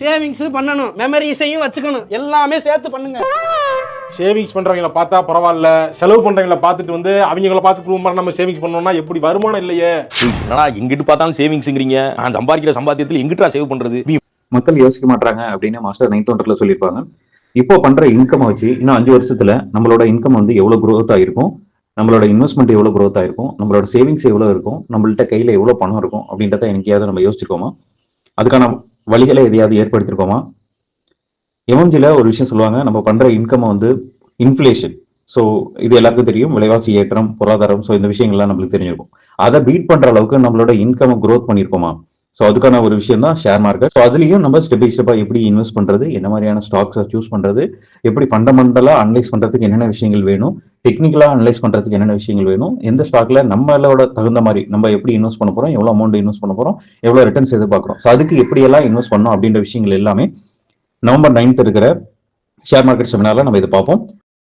Savings பண்ணணும். மெமரிஸையும் வச்சுக்கணும். எல்லாமே சேர்த்து பண்ணுங்க. சேவிங்ஸ் பண்றவங்கள பார்த்தா பரவாயில்ல. செலவு பண்றவங்கள பார்த்துட்டு வந்து அவங்கள பார்த்துட்டு நம்ம சேவிங்ஸ் பண்ணோம்னா எப்படி வருமானம் இல்லையே? என்னடா எங்கிட்டு பார்த்தாலும் சேவிங்ஸ்ங்கிறீங்க நான் சம்பாதிக்கிற சம்பாத்தியத்தில் எங்கிட்டா சேவ் பண்றது? நீ மக்கள் யோசிக்க மாட்டாங்க அப்படின்னு மாஸ்டர் நைன்த் ஒன்றர்ல சொல்லியிருப்பாங்க. இப்போ பண்ற இன்கம் வச்சு இன்னும் அஞ்சு வருஷத்துல நம்மளோட இன்கம் வந்து எவ்வளவு growth ஆயிருக்கும்? நம்மளோட இன்வெஸ்ட்மெண்ட் எவ்வளவு growth ஆயிருக்கும்? நம்மளோட சேவிங்ஸ் எவ்வளவு இருக்கும்? நம்மள்ட்ட கையில எவ்வளவு பணம் இருக்கும்? அப்படின்றத எனக்கையாவது நம்ம யோசிச்சிருக்கோமா அதுக்கான வழிகளை எதையாவது ஏற்படுத்தியிருக்கோமா எம்எம்ஜில ஒரு விஷயம் சொல்லுவாங்க நம்ம பண்ற இன்கம் வந்து இன்ஃப்ளேஷன் ஸோ இது எல்லாருக்கும் தெரியும் விலைவாசி ஏற்றம் பொருளாதாரம் ஸோ இந்த விஷயங்கள்லாம் நம்மளுக்கு தெரிஞ்சிருக்கும். அதை பீட் பண்ற அளவுக்கு நம்மளோட இன்கம் க்ரோத் பண்ணியிருக்கோமா? ஸோ அதுக்கான ஒரு விஷயம் தான் ஷேர் மார்க்கெட் ஸோ அதுலேயும் நம்ம ஸ்டெப் பை ஸ்டெப்பாக எப்படி இன்வெஸ்ட் பண்ணுறது என்ன மாதிரியான ஸ்டாக்ஸை சூஸ் பண்ணுறது எப்படி ஃபண்டமெண்டலாக அனலைஸ் பண்ணுறதுக்கு என்னென்ன விஷயங்கள் வேணும் டெக்னிக்கலாக அனலைஸ் பண்ணுறதுக்கு என்னென்ன விஷயங்கள் வேணும் எந்த ஸ்டாக்ல நம்மளோட தகுந்த மாதிரி நம்ம எப்படி இன்வெஸ்ட் பண்ண போகிறோம் எவ்வளோ அமௌண்ட் இன்வெஸ்ட் பண்ண போகிறோம் எவ்வளோ ரிட்டர்ன்ஸ் எதிர்பார்க்குறோம். ஸோ அதுக்கு எப்படி எல்லாம் இன்வெஸ்ட் பண்ணணும் அப்படின்ற விஷயங்கள் எல்லாமே நவம்பர் நைன்த் இருக்கிற ஷேர் மார்க்கெட் செமினாரில் நம்ம இதை பார்ப்போம்.